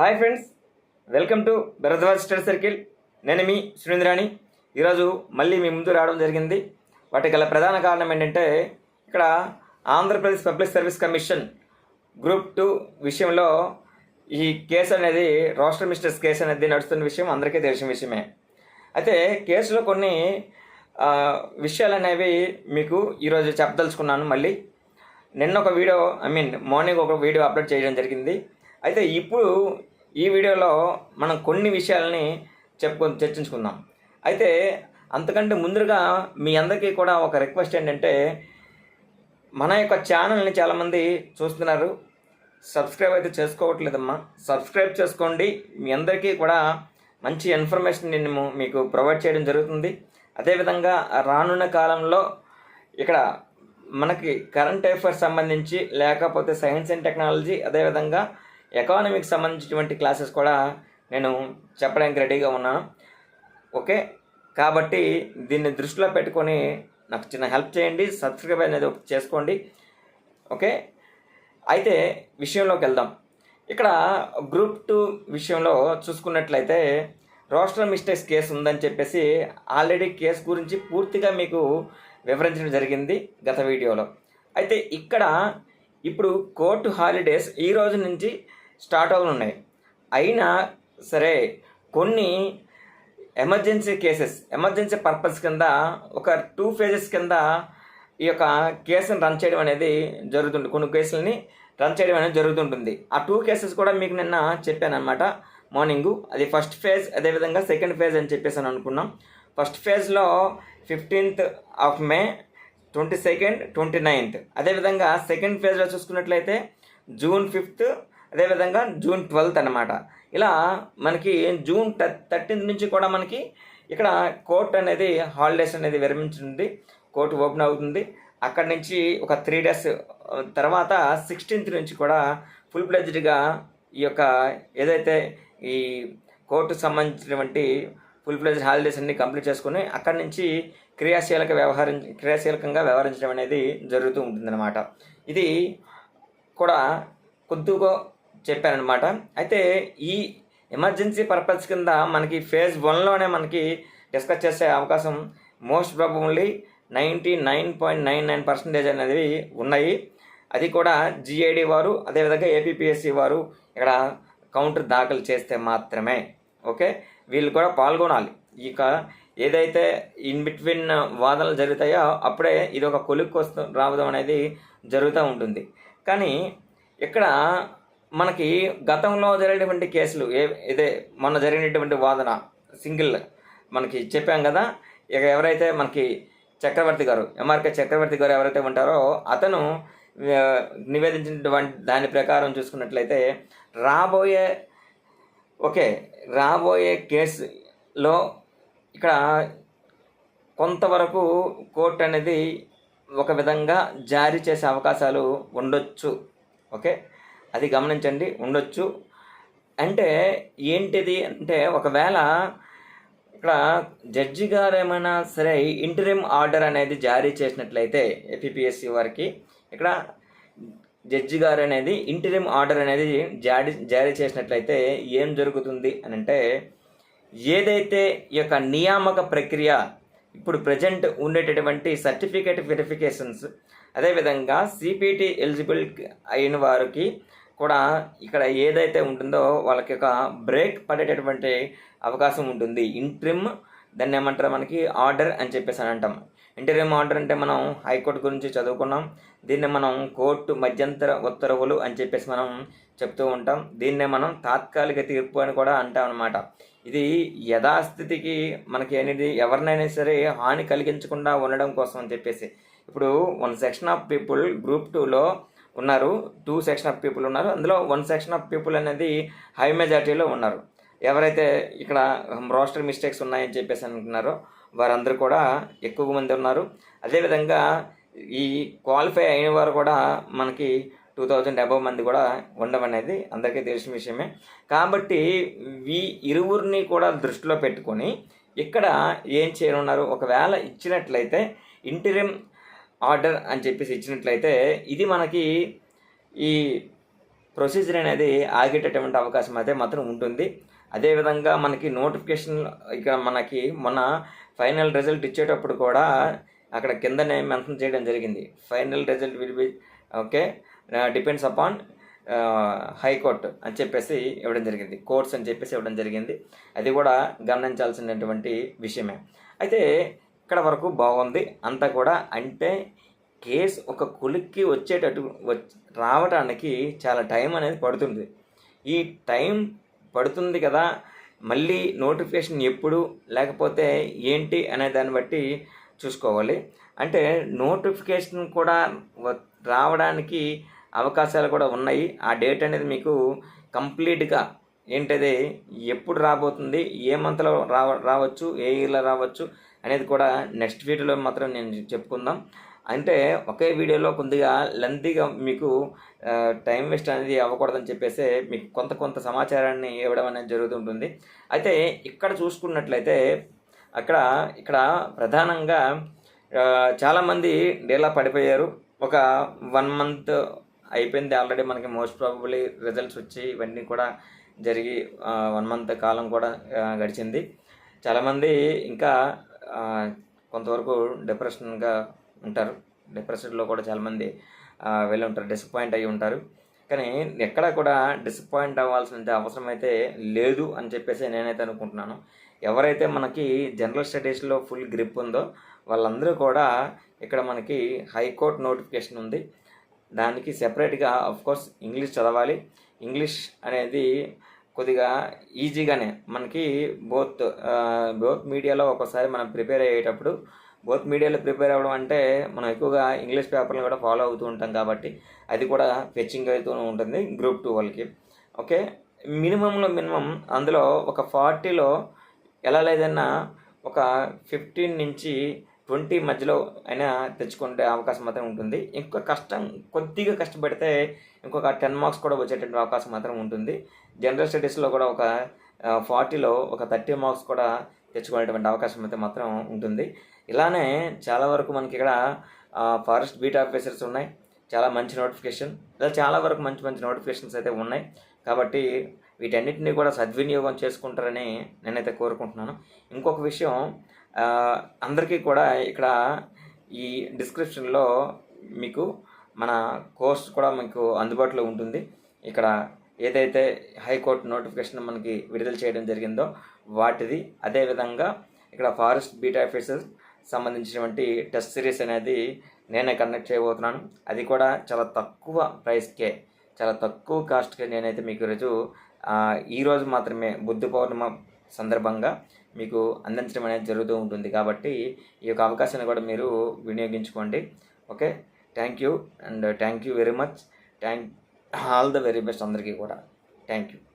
Hi friends welcome to Bharadwaj study circle. నేను మీ సురేంద్రాణి. ఈరోజు మళ్ళీ మీ ముందు రావడం జరిగింది. వాటి గల ప్రధాన కారణం ఏంటంటే ఇక్కడ Andhra Pradesh public service commission group two విషయంలో ఈ కేసు అనేది రోస్టర్ మిస్టర్స్ కేసు అనేది నడుస్తున్న విషయం అందరికీ తెలిసిన విషయమే. అయితే కేసులో కొన్ని విషయాలు అనేవి మీకు ఈరోజు చెప్పదలుచుకున్నాను మళ్ళీ. నిన్న ఒక వీడియో ఐ మీన్ మార్నింగ్ ఒక వీడియో అప్లోడ్ చేయడం జరిగింది. అయితే ఇప్పుడు ఈ వీడియోలో మనం కొన్ని విషయాలని చెప్పు చర్చించుకుందాం. అయితే అంతకంటే ముందుగా మీ అందరికీ కూడా ఒక రిక్వెస్ట్ ఏంటంటే మన యొక్క ఛానల్ని చాలామంది చూస్తున్నారు. సబ్స్క్రైబ్ అయితే చేసుకోవట్లేదమ్మా. సబ్స్క్రైబ్ చేసుకోండి. మీ అందరికీ కూడా మంచి ఇన్ఫర్మేషన్ నేను మీకు ప్రొవైడ్ చేయడం జరుగుతుంది. అదేవిధంగా రానున్న కాలంలో ఇక్కడ మనకి కరెంట్ అఫైర్స్ సంబంధించి లేకపోతే సైన్స్ అండ్ టెక్నాలజీ అదేవిధంగా ఎకానమీకి సంబంధించినటువంటి క్లాసెస్ కూడా నేను చెప్పడానికి రెడీగా ఉన్నాను. ఓకే కాబట్టి దీన్ని దృష్టిలో పెట్టుకొని నాకు చిన్న హెల్ప్ చేయండి సబ్స్క్రైబ్ అనేది ఒకటి చేసుకోండి. ఓకే అయితే విషయంలోకి వెళ్దాం. ఇక్కడ గ్రూప్ టూ విషయంలో చూసుకున్నట్లయితే రోస్టర్ మిస్టేక్స్ కేసు ఉందని చెప్పేసి ఆల్రెడీ కేసు గురించి పూర్తిగా మీకు వివరించడం జరిగింది గత వీడియోలో. అయితే ఇక్కడ ఇప్పుడు కోర్టు హాలిడేస్ ఈ రోజు నుంచి స్టార్ట్ ఉన్నాయి. అయినా సరే కొన్ని ఎమర్జెన్సీ కేసెస్ ఎమర్జెన్సీ పర్పస్ కింద ఒక టూ ఫేజెస్ కింద ఈ యొక్క కేసును రన్ చేయడం అనేది జరుగుతుంది కొన్ని కేసులని రన్ చేయడం అనేది జరుగుతుంటుంది. ఆ టూ కేసెస్ కూడా మీకు నిన్న చెప్పాను అనమాట మార్నింగు. అది ఫస్ట్ ఫేజ్ అదేవిధంగా సెకండ్ ఫేజ్ అని చెప్పేసి అని అనుకున్నాం. ఫస్ట్ ఫేజ్లో fifteenth of May twenty second twenty ninth. అదేవిధంగా సెకండ్ ఫేజ్లో చూసుకున్నట్లయితే జూన్ ఫిఫ్త్ అదేవిధంగా జూన్ ట్వెల్త్ అనమాట ఇలా మనకి జూన్ థర్టీన్త్ నుంచి కూడా మనకి ఇక్కడ కోర్ట్ అనేది హాలిడేస్ అనేది విరమించింది. కోర్టు ఓపెన్ అవుతుంది. అక్కడి నుంచి ఒక త్రీ డేస్ తర్వాత సిక్స్టీన్త్ నుంచి కూడా ఫుల్ ప్లెజ్డ్గా ఈ యొక్క ఏదైతే ఈ కోర్టు సంబంధించినటువంటి ఫుల్ ప్లెజ్ హాలిడేస్ అన్ని కంప్లీట్ చేసుకుని అక్కడి నుంచి క్రియాశీలక వ్యవహరించ క్రియాశీలకంగా వ్యవహరించడం అనేది జరుగుతూ ఉంటుందన్నమాట. ఇది కూడా కొద్దిగా చెప్పానమాట అయితే ఈ ఎమర్జెన్సీ పర్పస్ కింద మనకి ఫేజ్ వన్లోనే మనకి డిస్కస్ చేసే అవకాశం most probably ninety nine point nine nine percentage అనేది ఉన్నాయి. అది కూడా జిఐడి వారు అదేవిధంగా ఏపీపీఎస్సి వారు ఇక్కడ కౌంటర్ దాఖలు చేస్తే మాత్రమే. ఓకే? వీళ్ళు కూడా పాల్గొనాలి. ఇక ఏదైతే ఇన్ బిట్వీన్ వాదనలు జరుగుతాయో అప్పుడే ఇది ఒక కొలుక్కు వస్తు రావడం అనేది జరుగుతూ ఉంటుంది. కానీ ఇక్కడ మనకి గతంలో జరిగినటువంటి కేసులు ఏ ఇదే మొన్న జరిగినటువంటి వాదన సింగిల్ మనకి చెప్పాం కదా ఇక ఎవరైతే మనకి చక్రవర్తి గారు ఎంఆర్కే చక్రవర్తి గారు ఎవరైతే ఉంటారో అతను నివేదించినటువంటి దాని ప్రకారం చూసుకున్నట్లయితే రాబోయే ఓకే రాబోయే కేసులో ఇక్కడ కొంతవరకు కోర్టు అనేది ఒక విధంగా జారీ చేసే అవకాశాలు ఉండొచ్చు ఓకే? అది గమనించండి ఉండొచ్చు. అంటే ఏంటిది అంటే ఒకవేళ ఇక్కడ జడ్జి గారు ఏమైనా సరే ఇంటరిమ్ ఆర్డర్ అనేది జారీ చేసినట్లయితే ఏపీఎస్సి వారికి ఇక్కడ జడ్జి గారు అనేది ఇంటరిమ్ ఆర్డర్ అనేది జారీ జారీ చేసినట్లయితే ఏం జరుగుతుంది అని అంటే ఏదైతే ఈ యొక్క నియామక ప్రక్రియ ఇప్పుడు ప్రజెంట్ ఉండేటటువంటి సర్టిఫికేట్ వెరిఫికేషన్స్ అదేవిధంగా సిపిటి ఎలిజిబుల్ అయిన వారికి కూడా ఇక్కడ ఏదైతే ఉంటుందో వాళ్ళకి ఒక బ్రేక్ పడేటటువంటి అవకాశం ఉంటుంది. ఇంట్రిమ్ దాన్ని ఏమంటారు మనకి? ఆర్డర్ అని చెప్పేసి అని అంటాం. ఇంటర్వ్యూమ్ ఆర్డర్ అంటే మనం హైకోర్టు గురించి చదువుకున్నాం. దీన్ని మనం కోర్టు మధ్యంతర ఉత్తర్వులు అని చెప్పేసి మనం చెప్తూ ఉంటాం. దీన్నే మనం తాత్కాలిక తీర్పు అని కూడా అంటాం అనమాట ఇది యథాస్థితికి మనకి అనేది ఎవరినైనా సరే హాని కలిగించకుండా ఉండడం కోసం అని చెప్పేసి. ఇప్పుడు one section of people group టూలో ఉన్నారు. టూ సెక్షన్ ఆఫ్ పీపుల్ ఉన్నారు. అందులో వన్ సెక్షన్ ఆఫ్ పీపుల్ అనేది హై మెజార్టీలో ఉన్నారు. ఎవరైతే ఇక్కడ um, రోస్టర్ మిస్టేక్స్ ఉన్నాయని చెప్పేసి అనుకున్నారో వారందరూ కూడా ఎక్కువ మంది ఉన్నారు. అదేవిధంగా ఈ క్వాలిఫై అయిన వారు కూడా మనకి టూ థౌజండ్ అబవ్ మంది కూడా ఉండడం అనేది అందరికీ తెలిసిన విషయమే. కాబట్టి ఈ ఇరువురిని కూడా దృష్టిలో పెట్టుకొని ఇక్కడ ఏం చేయనున్నారు? ఒకవేళ ఇచ్చినట్లయితే ఇంటరిమ్ ఆర్డర్ అని చెప్పేసి ఇచ్చినట్లయితే ఇది మనకి ఈ ప్రొసీజర్ అనేది ఆగేటటువంటి అవకాశం అయితే మాత్రం ఉంటుంది. అదేవిధంగా మనకి నోటిఫికేషన్ ఇక మనకి మన ఫైనల్ రిజల్ట్ ఇచ్చేటప్పుడు కూడా అక్కడ కిందనే మెన్షన్ చేయడం జరిగింది. Final result will be okay depends upon high court అని చెప్పేసి ఇవ్వడం జరిగింది. కోర్ట్స్ అని చెప్పేసి ఇవ్వడం జరిగింది. అది కూడా గమనించాల్సినటువంటి విషయమే. అయితే ఇక్కడ వరకు బాగుంది. అంతా కూడా అంటే కేసు ఒక కులిక్కి వచ్చేటట్టు రావడానికి చాలా టైం అనేది పడుతుంది. ఈ టైం పడుతుంది కదా మళ్ళీ నోటిఫికేషన్ ఎప్పుడు లేకపోతే ఏంటి అనే దాన్ని బట్టి చూసుకోవాలి. అంటే నోటిఫికేషన్ కూడా రావడానికి అవకాశాలు కూడా ఉన్నాయి. ఆ డేట్ అనేది మీకు కంప్లీట్గా ఏంటది ఎప్పుడు రాబోతుంది ఏ మంత్లో రావ రావచ్చు ఏ ఇయర్లో రావచ్చు అనేది కూడా నెక్స్ట్ వీడియోలో మాత్రం నేను చెప్పుకుందాం. అంటే ఒకే వీడియోలో కొద్దిగా లెంతీగా మీకు టైం వేస్ట్ అనేది అవ్వకూడదని చెప్పేసి మీకు కొంత కొంత సమాచారాన్ని ఇవ్వడం అనేది జరుగుతుంటుంది. అయితే ఇక్కడ చూసుకున్నట్లయితే అక్కడ ఇక్కడ ప్రధానంగా చాలామంది డేలా పడిపోయారు. ఒక వన్ మంత్ అయిపోయింది ఆల్రెడీ మనకి. మోస్ట్ ప్రాబబ్లీ రిజల్ట్స్ వచ్చి ఇవన్నీ కూడా జరిగి వన్ మంత్ కాలం కూడా గడిచింది. చాలామంది ఇంకా కొంతవరకు డిప్రెషన్గా ఉంటారు. డిప్రెషన్లో కూడా చాలామంది వెళ్ళి ఉంటారు డిసప్పాయింట్ అయ్యి ఉంటారు. కానీ ఎక్కడ కూడా డిసప్పాయింట్ అవ్వాల్సిన అవసరం అయితే లేదు అని చెప్పేసి నేనైతే అనుకుంటున్నాను. ఎవరైతే మనకి జనరల్ స్టడీస్లో ఫుల్ గ్రిప్ ఉందో వాళ్ళందరూ కూడా ఇక్కడ మనకి హైకోర్టు నోటిఫికేషన్ ఉంది. దానికి సెపరేట్గా కోర్స్ ఇంగ్లీష్ చదవాలి. ఇంగ్లీష్ అనేది కొద్దిగా ఈజీగానే మనకి బోత్ బోత్ మీడియాలో ఒక్కోసారి మనం ప్రిపేర్ అయ్యేటప్పుడు బోత్ మీడియాలో ప్రిపేర్ అవ్వడం అంటే మనం ఎక్కువగా ఇంగ్లీష్ పేపర్లు కూడా ఫాలో అవుతూ ఉంటాం కాబట్టి అది కూడా ఫెచ్చింగ్ అవుతూ ఉంటుంది గ్రూప్ టూ వాళ్ళకి. ఓకే? మినిమంలో మినిమం అందులో ఒక ఫార్టీలో ఎలా లేదన్నా ఒక ఫిఫ్టీన్ నుంచి ట్వంటీ మధ్యలో అయినా తెచ్చుకుంటే అవకాశం మాత్రం ఉంటుంది. ఇంకొక కష్టం కొద్దిగా కష్టపడితే ఇంకొక టెన్ మార్క్స్ కూడా వచ్చేటువంటి అవకాశం మాత్రం ఉంటుంది. జనరల్ స్టడీస్లో కూడా ఒక ఫార్టీలో ఒక థర్టీ మార్క్స్ కూడా తెచ్చుకునేటువంటి అవకాశం అయితే మాత్రం ఉంటుంది. ఇలానే చాలా వరకు మనకి ఇక్కడ ఫారెస్ట్ బీట్ ఆఫీసర్స్ ఉన్నాయి. చాలా మంచి నోటిఫికేషన్ ఇలా చాలా వరకు మంచి మంచి నోటిఫికేషన్స్ అయితే ఉన్నాయి. కాబట్టి వీటన్నిటిని కూడా సద్వినియోగం చేసుకుంటారని నేనైతే కోరుకుంటున్నాను. ఇంకొక విషయం అందరికీ కూడా ఇక్కడ ఈ డిస్క్రిప్షన్లో మీకు మన కోర్స్ కూడా మీకు అందుబాటులో ఉంటుంది. ఇక్కడ ఏదైతే హైకోర్టు నోటిఫికేషన్ మనకి విడుదల చేయడం జరిగిందో వాటిది. అదేవిధంగా ఇక్కడ ఫారెస్ట్ బీట్ ఆఫీసర్ సంబంధించినటువంటి టెస్ట్ సిరీస్ అనేది నేనే కండక్ట్ చేయబోతున్నాను. అది కూడా చాలా తక్కువ ప్రైస్కే చాలా తక్కువ కాస్ట్కే నేనైతే మీకు ఈరోజు ఈరోజు మాత్రమే బుద్ధ పౌర్ణమ సందర్భంగా మీకు అందించడం అనేది జరుగుతూ ఉంటుంది కాబట్టి ఈ యొక్క అవకాశాన్ని కూడా మీరు వినియోగించుకోండి. Okay? Thank you and thank you very much. Thank all the very best అందరికీ కూడా. Thank you.